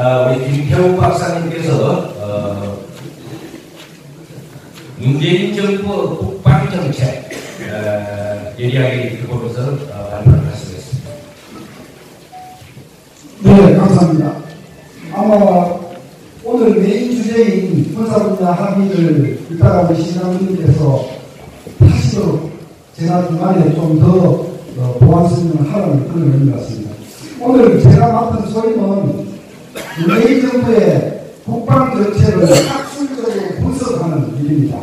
아, 우리 김태우 박사님께서 어, 문재인 정부 국방 정책 어, 예리하게 읽어보면서 어, 발표를 하시겠습니다. 네, 감사합니다. 아마 오늘 메인 주제인 군사분야 합의를 읽다가 우리 시장님께서 하시도록 제가 중간에 좀더 어, 보완 설명을 하라는 그런 의미 같습니다. 오늘 제가 맡은 소임은 문재인 정부의 국방 정책을 학술적으로 분석하는 일입니다.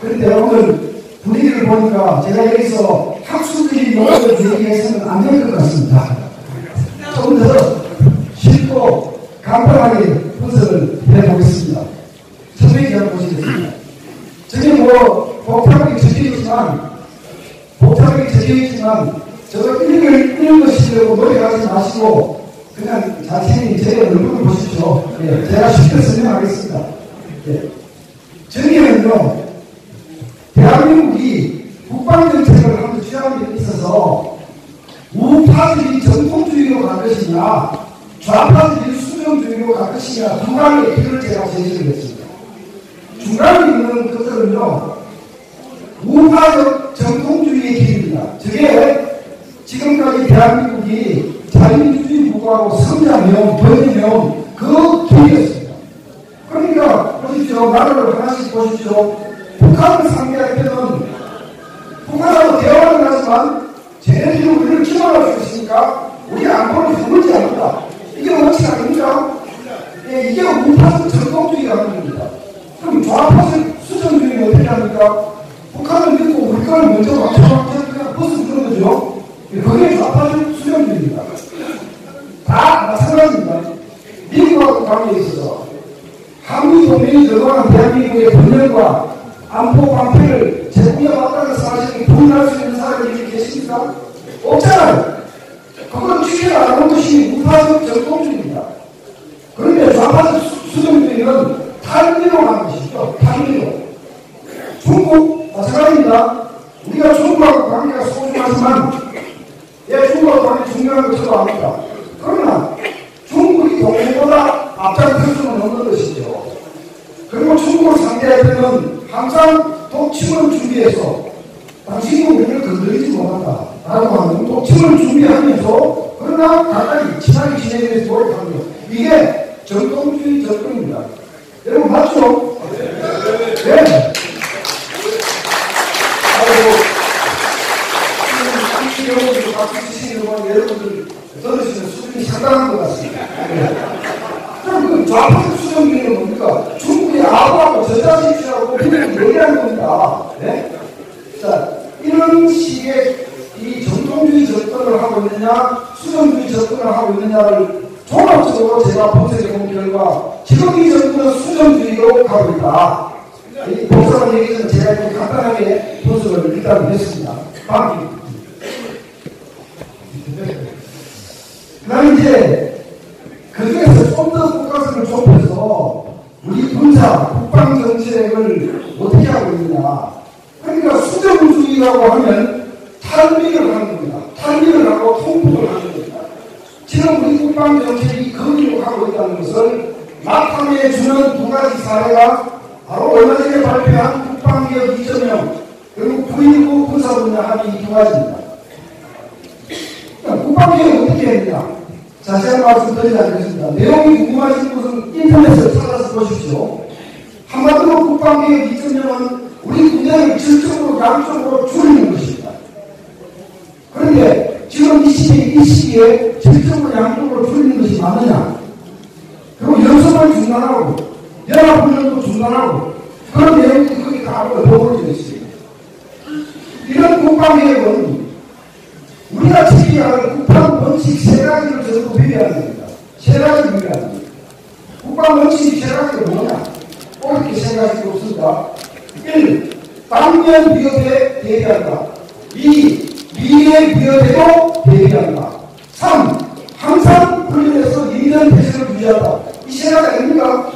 그런데 오늘 분위기를 보니까 제가 여기서 학술적인 용어를 얘기해서는 안 될 것 같습니다. 좀 더 쉽고 간단하게 분석을 해보겠습니다. 선생님이 잘 보시겠습니다. 저게 뭐 복잡하게 적혀있지만 복잡하게 적혀있지만 저거 읽을, 읽으시려고 노력하지 마시고 그냥 자신이 제 얼굴을 보십시오. 예, 제가 쉽게 설명하겠습니다. 예. 저기는요, 대한민국이 국방정책을 취하는 데 있어서 우파들이 전통주의로 갈 것이냐, 좌파들이 수정주의로 갈 것이냐, 두 가지의 길을 제가 제시를 했습니다. 중간에 있는 것들은요, 우파적 전통주의의 길입니다. 저게 지금까지 대한민국이 자유주의 국가로 성장해온, 번져온 그 길이었습니다. 그러니까, 보십시오. 나라를 하나씩 보십시오. 북한을 상대할 때는 북한하고 대화를 하지만 쟤네들이 우리를 기만할 수 있으니까 우리 안보를 허물지 않는다. 이게 원칙 아닙니까? 예, 이게 우파적 전통주의라는 겁니다. 그럼 좌파적 수정주의는 어떻게 합니까? 북한을 믿고 우리 거를 먼저 맞춰서 그냥 벗어주는 거죠. 예, 그게 좌파적 수정주의입니다. 다 마찬가지입니다. 미 관계에 있어서 한미 동맹이 들어가는 대한민국의 분열과 안보 방패를 맞다는 사실을 부인할 수 있는 사람이 여기 계십니까? 없잖아요. 그건 취재를 안 하는 것이 우파적 전통주의입니다. 그런데 좌파적 수정주의는 탈미로 하는 것이죠. 탈미로. 중국, 마찬가지입니다. 우리가 중국하고 관계가 소중하지만, 예, 중국하고 관계 중요한 거 저도 압니다. 그러나, 중국이 동맹보다 앞장설 수는 없는 것이죠. 그리고 중국을 상대할 때는 항상 독침을 준비해서 당신이 우리를 건드리지 못한다. 라고 하는 독침을 준비하면서 그러나 가까이 친하게 지내기 위해서 노력하는 것. 이게 전통주의 접근입니다. 여러분 맞죠? 네. 아이고, 여러분들 박수 치시는 건 여러분들 들으시는 수준이 상당한 것 같습니다. 네. 좌파적 수정주의는 뭡니까? 중국의 아부하고 저자신이라고 그냥 얘기하는 겁니다. 네? 자, 이런 식의 이 전통주의 접근을 하고 있느냐, 수정주의 접근을 하고 있느냐를 종합적으로 제가 분석해 본 결과, 지금 이 정부는 수정주의로 가고 있다. 이 복잡한 얘기는 제가 좀 간단하게 분석을 일단 했습니다. 다음 그 다음에 이제, 그 중에서 좀더 포커스를 좁혀서, 우리 군사, 국방 정책을 어떻게 하고 있느냐. 그러니까 수정주의라고 하면 탈미를 하는 겁니다. 탈미를 하고 통북을 하는 겁니다. 지금 우리 국방 정책이 거기로 가고 있다는 것을 나타내 주는 두 가지 사례가 바로 얼마 전에 발표한 국방개혁 2.0 그리고 9.19 군사분야 합의 두 가지입니다. 국방개혁 어떻게 했느냐? 자세한 말씀 드리지 않겠습니다. 내용이 궁금하신 분은 인터넷을 찾아서 보십시오. 한마디로 국방개혁 2.0은 우리 군대를 질적으로 양쪽으로 줄이는 것입니다. 그런데 지금 이 시기에, 이 시기에 질적으로 양쪽으로 줄이는 것이 맞느냐? 그리고 연습을 중단하고, 연합훈련도 중단하고, 그런 내용들이 거기 다 버무려져 있습니다. 이런 국방개혁은 우리가 지켜야 할 국방 원칙 세 가지를 전부 비교해야 됩니다. 세 가지를 비교해야 됩니다. 국방 원칙이 세 가지가 뭐냐? 꼭 이렇게 세 가지가 없습니다. 1. 당면 위협에 대비한다. 2. 미래 위협에도 대비한다. 3. 항상 훈련해서 인간 태세를 유지한다. 이 세 가지 아닙니까?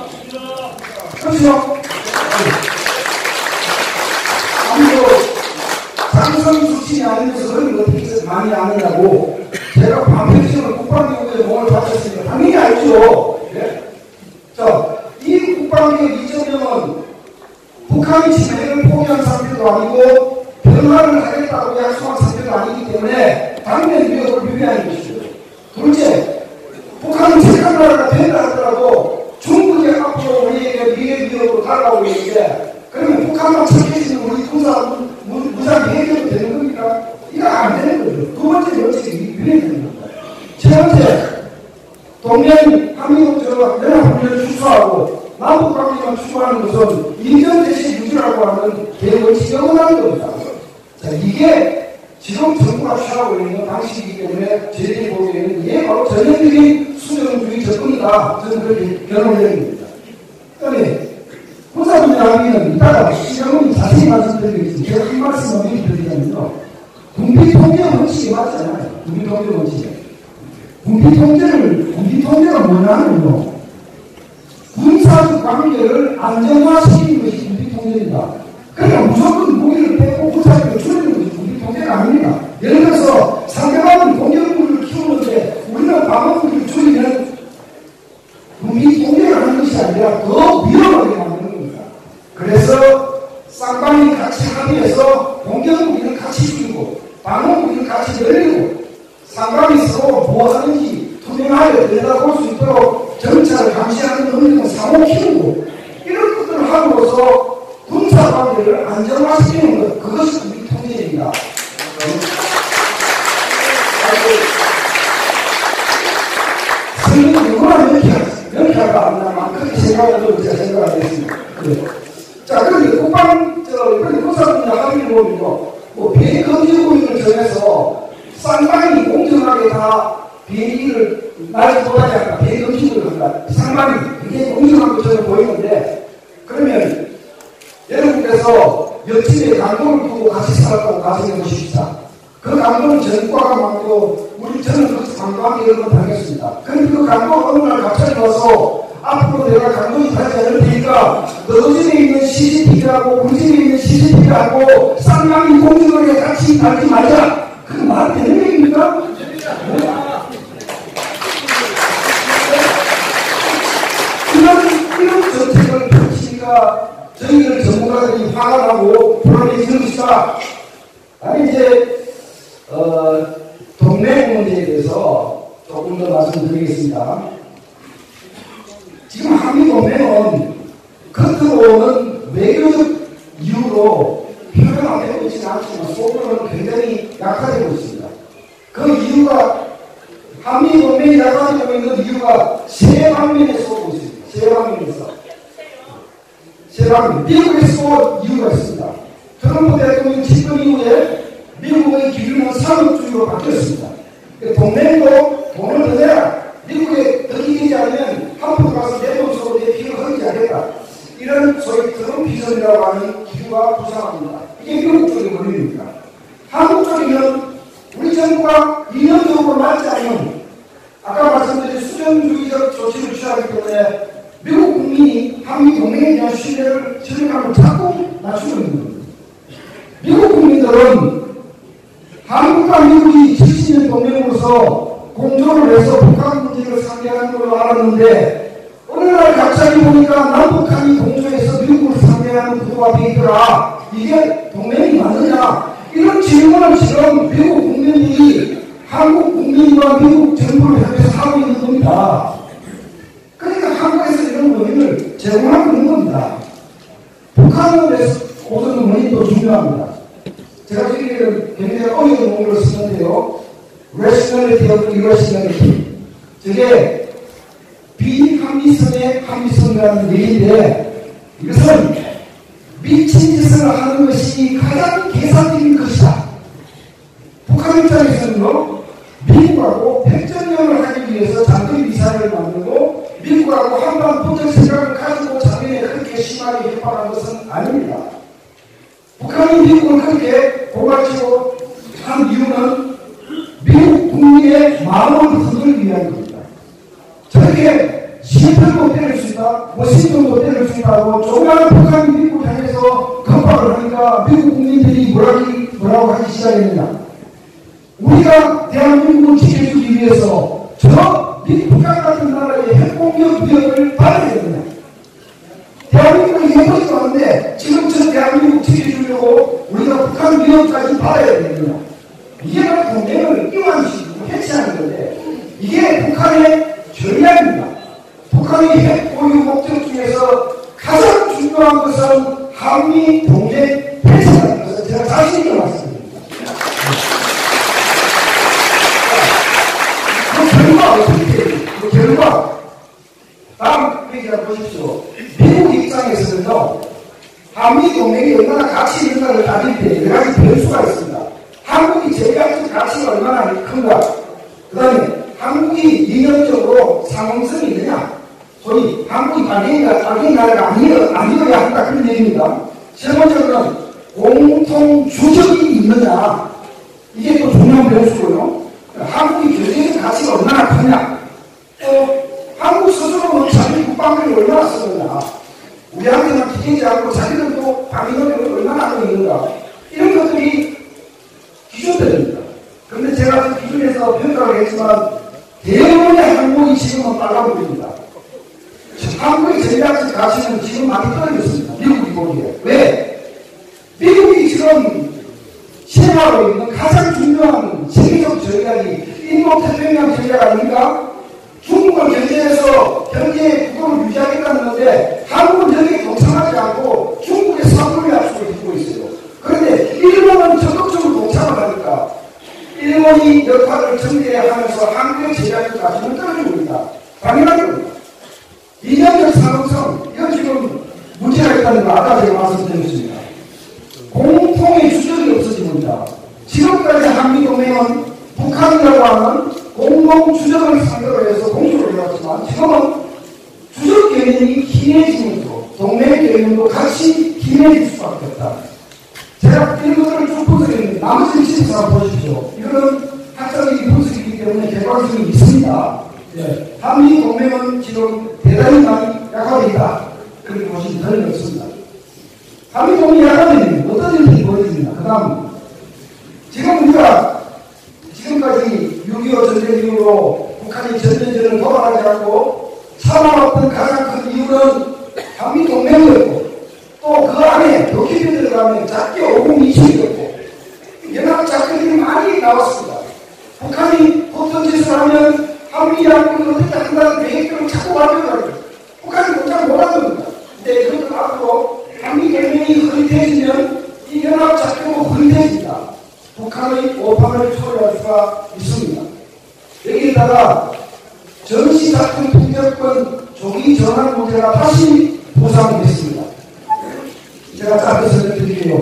그렇죠? 아무도 장성 수치이 아니면서 그런 거 어떻게 많이 아느냐고 내가 방패기적으로 국방기구에 몸을 바쳤으니 당연히 알죠. 예? 자, 이 국방위의 이정명은 북한이 진행을 포기한 상태도 아니고 변화를 하겠다고 약속한 상태도 아니기 때문에 당연히 위협을 유배하는 것이죠. 둘째, 북한은 세간나라가 동맹 한미국적으로 연합훈련을 축소하고 남북 관계만 추구하는 것은 인정대시 유지라고 하는 대원칙이 어긋나는 겁니다. 자, 이게 지금 정부가 취하고 있는 방식이기 때문에 저희들이 보기에는 이게 바로 전형적인 수정주의 접근이다. 저는 그렇게 결론을 내립니다. 그다음에 합의는 이따가 시정은 자세히 말씀드리겠습니다. 제가 한 말씀만 드리자면요. 국민 통제 원칙이 맞잖아요. 국민 통제 원칙. 국민통제를, 국민통제가 뭐냐면요. 군사적 관계를 안정화시키는 것이 국민통제입니다. 그러니까 무조건 무기를 빼고 군사력을 줄이는 것이 국민통제가 아닙니다. 예를 들어서 상대방은 공격무기를 키우는데 우리는 방어무기를 줄이면 국민통제를 하는 것이 아니라 더 위험하게 만드는 겁니다. 그래서 쌍방이 같이 합의해서 공격무기를 같이 줄이고 방어무기를 같이 열리고 상관이 서로 뭐 하는지 투명하게 들여다볼 수 있도록 정찰을 감시하는 능력을 상호 키우고 이런 것들을 함으로써 군사 관계를 안정화시키는 것 그것이 우리 통제입니다. 성경이 얼마나 명쾌할까 안 그렇게 생각하고 제가 생각을 했습니다. 네. 자, 그런데 국방, 저, 그런데 군사분야 합의를 보면요, 뭐, 비금지구역을 정해서 쌍방이 공정하게 다 비행기를 날이 도하지 않까 비행금지구를 한다. 상방이 굉장히 공정한 것처럼 보이는데, 그러면 여러분께서 옆집에 강도를 두고 같이 살았다고 가정해 보십시다. 그 강도는 전과가 많고, 우리 저는 그 강도하게 여러 번 당했습니다. 그런데 그 강도가 어느 날 갑자기 와서 앞으로 내가 강도이 되지 않을 테니까 너 집에 있는 CCTV하고 우리 집에 있는 CCTV하고 쌍방이 공정하게 같이 달지 말자. 얘기입니까? 네. 이런, 이런 정책을 펼치니까 저희들 전문가들이 화가 나고 불안해지는 것이다. 아니, 이제, 어, 동맹 문제에 대해서 조금 더 말씀드리겠습니다. 지금 한미 동맹은 겉으로는 외교적 이유로 표현안 되고 있지는 않지만 속으로는 굉장히 약화되고 있습니다. 그 이유가 한미 동맹이 약화되고 있는 이유가 세 방면에서 오고 있습니다. 세 방면에서. 세 방면. 미국에서 이유가 있습니다. 트럼프 대통령 집권 이후에 미국의 기준은 산업주의로 바뀌었습니다. 동맹도 돈을 더 내라. 미국에 더 이기지 않으면 한국 가서 내 돈으로 내 피를 흘리지 않겠다. 이런 소위 트럼프 비전이라고 하는 기류가 부상합니다. 이게 미국 쪽의 권리입니다. 한국 쪽에는 우리 정부가 이념적으로 맞지 않는 아까 말씀드린 수정주의적 조치를 취하기 때문에 미국 국민이 한미 동맹에 대한 신뢰를 신뢰감을 자꾸 낮추고 있는 겁니다. 미국 국민들은 한국과 미국이 70년 동맹으로서 공조를 해서 북한 상대하는 걸로 알았는데 어느 날 갑자기 보니까 남북한이 공조해서 미국을 상대하는 구도가 되더라. 이게 동맹이 맞느냐? 이런 질문을 지금 미국 국민들이 한국 국민과 미국 정부를 향해서 하고 있는 겁니다. 그러니까 한국에서 이런 원인을 제공하고 있는 겁니다. 북한에서 오는 원인도 중요합니다. 제가 지금 굉장히 어려운 용어를 쓰는데요. rationality of irrationality. 저게 비합리성의 합리성이라는 얘기인데 이것은 미친 짓을 하는 것이 가장 계산적인 것이다. 북한 입장에서는요, 미국하고 백전연을 하기 위해서 장거리 미사일을 만들고 미국하고 한반 분쟁 생각을 가지고 작년에 그렇게 심하게 협박한 것은 아닙니다. 북한이 미국을 그렇게 고발치고 한 이유는 미국 국민의 마음을 흔들기 위한 겁니다. 저렇게 시편도 때릴 수 있다, 워싱턴도 때릴 수 있다고 조그마한 북한이 미국을 향해서 겁박을 하니까 미국 국민들이 뭐라고, 뭐라고 하기 시작했느냐. 우리가 대한민국을 지켜주기 위해서 저 미국 같은 나라의 핵공격 위협을 받아야 되느냐. 대한민국이 해보지도 않는데 지금 저 받고 우리가 북한 위협까지 받아야 되느냐. 이게 바로 동맹을 이완시키고 해체하는 건데 이게 북한의 전략입니다. 북한의 핵 보유 목적 중에서 가장 중요한 것은 한미 동맹 폐쇄라는 것을 제가 자신 있게 말씀드립니다. 그 결과 어떻게? 그 결과 다음 페이지를 보십시오. 미국 입장에서는요, 한미 동맹이 얼마나 가치 있는가를 따질 때 여러 가지 변수가 있습니다. 한국이 제일가치 가치가 얼마나 큰가. 그 다음에 한국이 이념적으로 상응성이 있느냐. 소위 한국이 반대가 자기 나라가 아니어, 아니어야 한다. 그런 얘기입니다. 세 번째로는 공통 주적이 있느냐. 이게 또 중요한 변수고요. 한국이 경제적 가치가 얼마나 크냐. 또 한국 스스로는 자기 국방비를 얼마나 쓰느냐. 우리한테만 기대지 않고 자기들도 방위력을 얼마나 하고 있는가. 이런 것들이 기준들입니다. 그런데 제가 그 기준에서 평가를 했지만 대부분의 항목이 지금은 빨간불입니다. 한국의 전략적 가치는 지금 많이 떨어졌습니다. 미국이 보기에. 왜? 미국이 지금 시행하고 있는 가장 중요한 세계적 전략이 인도태평양 전략 아닙니까? 중국을 견제해서 경제 구도를 유지하겠다는 건데 한국은 여기에 동참하지 않고 중국의 사물의 약속을 듣고 있어요. 그런데 일본은 적극적으로 동참을 하니까 일본이 역할을 전개하면서 한국의 제약을 가지고 떨어지고 있다. 당연한 겁니다. 이념적 상업성, 이건 지금 문제가 있다는 걸 아까 제가 말씀드렸습니다. 공통의 주적이 없어집니다. 지금까지 한미동맹은 북한이라고 하는 공동 주적을 상대로 해서 공조를 해왔지만 지금은 주적 개념이 희해지면서 동맹 개념도 같이 희해질 수밖에 없다. 제가 이런 것들을 쭉 분석했는데 나머지 실수 한번 보십시오. 이거는 학자적인 분석이기 때문에 객관성이 있습니다. 예. 한미 동맹은 지금 대단히 많이 약화되어 있다. 그렇게 보시면 될 없습니다. 한미 동맹이 약화되면 어떤 일들이 벌어집니다. 그 다음 지금 우리가 지금까지 6.25 전쟁 이후로 북한이 전쟁전을 도발하지 않고 참아왔던 가장 큰 이유는 한미 동맹이었고 또 그 안에 도키비 들어가면 작게 5027이었고 연합 작전들이 많이 나왔습니다. 북한이 보통 짓을 하면 한미양국을 어떻게 한다는 계획들을 자꾸 만들어가지고 북한이 못잘 못한 겁니다. 근데 그것도 앞으로 한미 동맹이 흐릿해지면 이 연합 작전도 흐릿해집니다. 북한의 오판을 초래할 수가 있습니다. 여기에다가 전시작전 통제권 조기 전환 문제가 다시 보상됐습니다. 제가 짧게 설명드릴게요.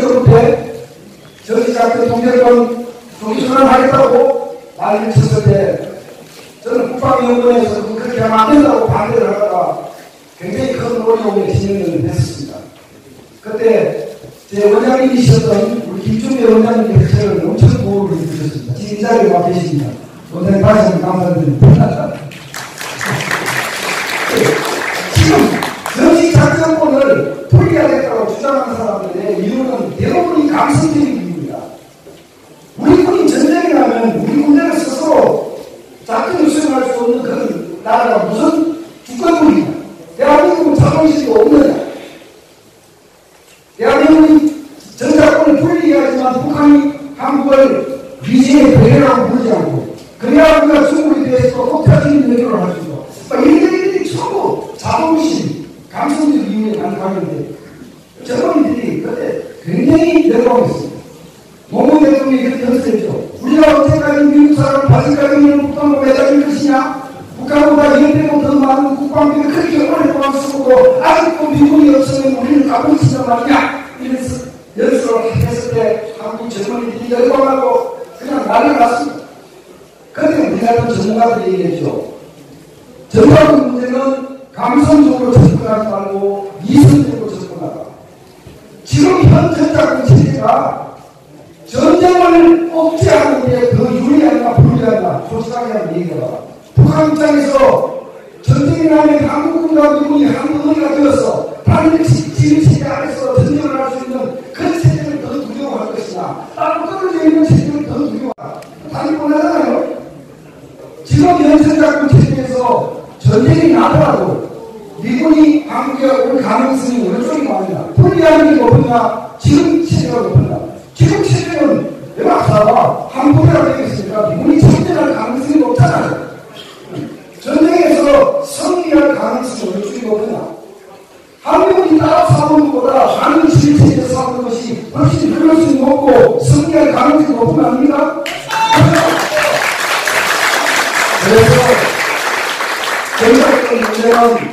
정부 때 전시작전 통제권 조기 전환하겠다고 말을 쳤을 때 저는 국방위원회에서 그렇게 하면 안 된다고 반대를 하다가 굉장히 큰 어려움에 진행을 했습니다. 그때 제 원장님이셨던 우리 김준배 원장님께서 저를 엄청 도움을 주셨습니다. 지금 이 자리에 와 계십니다. 원장님 다시 한번 감사드립니다. 지금 정치작전권을 포기하겠다고 주장하는 사람들의 이유는 대부분이 감성적인 이유입니다. 우리 군이 전쟁이 나면 우리 군대를 스스로 작전을 수행할 수 없는 그런 나라가 무슨 주권국이냐. 대한민국은 자존심이 없느냐. 대한민국이 전자권을 풀리게 하지만 북한이 한국을 위지의 배려라고 부르지 않고 그래야 우리가 중국에 할수 있고 이런 얘기들이 전부 자존심, 감성적 이유에 가능하 이성적으로 접근하라. 지금 현 전략적 체제가 전쟁을 억제하는 데더 유리하냐 불리하냐 솔직하게 하는 얘기가 북한 입장에서 전쟁이 나면 한국군과 미군이 한국어리가 되어서 다른 지휘체제 안에서 전쟁을 할 수 있는 그런 체제를 더 두려워할 것이나 따로 떨어져 있는 체제를 더 두려워하라. 당연히 뻔하잖아요. 지금 현전작권 체제에서 전쟁이 나더라도 미군이 한국에 올 가능성이 어느 쪽이 많으냐 불리한 게 높으냐 지금 체제가 높으냐 지금 체제는 내가 아까 한국이라 되겠으니까 미군이 참전할 가능성이 높잖아요. 전쟁에서 승리할 가능성이 어느 쪽이 높으냐 한국이 따라 싸우는 것보다 많은 실체에서 싸우는 것이 훨씬 효율성이 높고 승리할 가능성이 높은 거 아닙니까? 그래서 문제는 감성적으로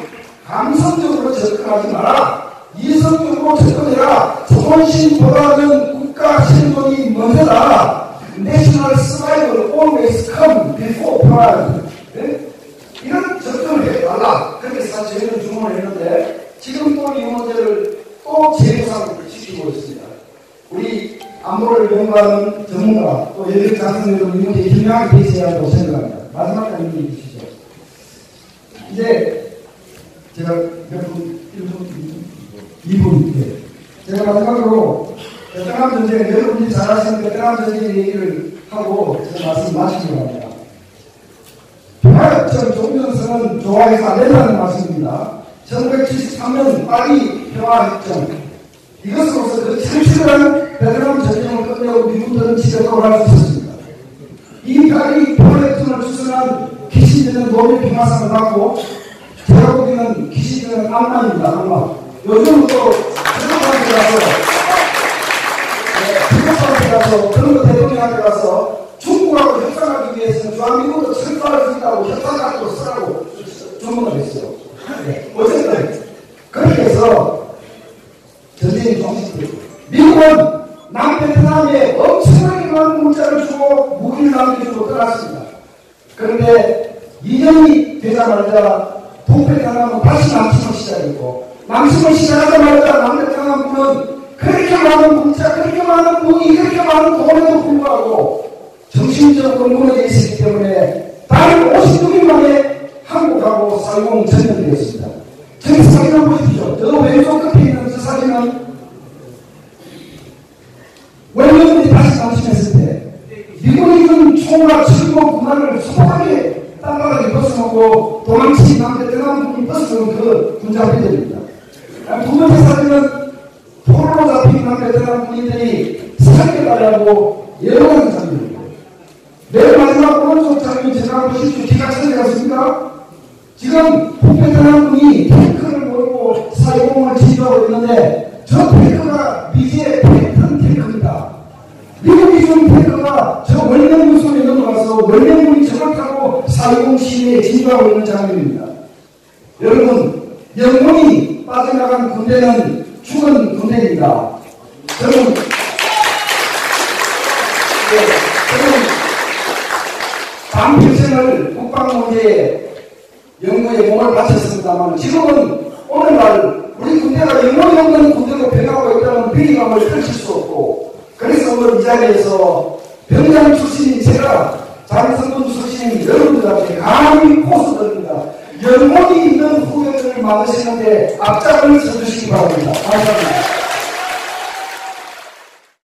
접근하지 마라. 이성적으로 접근해라. 자존심보다는 국가 생존이 먼저다. National survival always come before pride. 네? 이런 접근을 해달라. 그렇게 해서 저희는 주문을 했는데 지금 또 이 문제를 또 재구상을 시키고 있습니다. 우리 안보를 연구하는 전문가 또 여력 장성들도 이 문제에 분명하게 대처해야 한다고 생각합니다. 마지막 한 얘기 주시죠. 이제 제가 몇 분, 1분, 2분, 예. 제가 마지막으로 베트남 전쟁, 여러분이 잘 아시는 베트남 전쟁 얘기를 하고 제 말씀 마치려고 합니다. 평화협정 종전선언 좋아해서 안 된다는 말씀입니다. 1973년 파리 평화협정 이것으로서 그 참실한 베트남 전쟁을 끝내고 미국들은 집에 돌아갈 수 있었습니다. 이 파리 평화협정을 추진한 키신저는 노벨 평화상을 받고 제가 보기에는 암만입니다. 암만. 요즘 또 태국한테 가서 태국한테 가서 그런 거 대통령한테 가서 중국하고 협상하기 위해서는 주한미국도 철도할 수 있다고 협상각도 쓰라고 주문을 했어요. 네. 어쨌든 그렇게 해서 전쟁이 종식되고 미국은 남베트남에 엄청나게 많은 문자를 주고 무기를 남겨주고 떠났습니다. 그런데 2년이 되자마자 당함은 다시 남침을 시작했고 남침을 시작하자마자 남백당함은 그렇게 많은 문자, 그렇게 많은 무기, 그렇게 많은 돈에도 불구하고 정신적으로 무너져 있었기 때문에 단 56일 만에 한국하고 살공 전염되었습니다. 저기 사진을 보십시오. 저 왼쪽 끝에 있는 저 사진은 원년들이 다시 남침했을 때 미국이 준 총과 칠고 군화를 소박하게 땅바닥에 벗어놓고 도망친 남베 트남 군이 벗어놓은 그 군자회들입니다. 두 번째 사진은 포로로 잡힌 남베트남 군인들이 살려달라고 예언하는 장면입니다. 맨 마지막 오른쪽 장면 제가 보십시오. 기가 차지 않습니까? 지금 북베트남 군이 탱크를 몰고 사이공을 지휘하고 있는데 저 탱크가 미지의 패턴 탱크입니다. 미국이 준 탱크가 저 원령문 속에 넘어가서 원령문이 저걸 타고 사이공 시내에 진입하고 있는 장면입니다. 여러분, 영혼이 빠져나간 군대는 죽은 군대입니다. 저는, 네, 저는 반평생을 국방 문제에 연구에 몸을 바쳤습니다만 지금은 오늘날 우리 군대가 영원히 없는 군대로 변하고 있다는 비리감을 떨칠 수 없고 그래서 오늘 이 자리에서 병장 출신인 제가 장성군 출신인 여러분들한테 감히 고소드립니다. 영혼이 있는 후배들을 만드시는데 앞장을 서주시기 바랍니다. 감사합니다.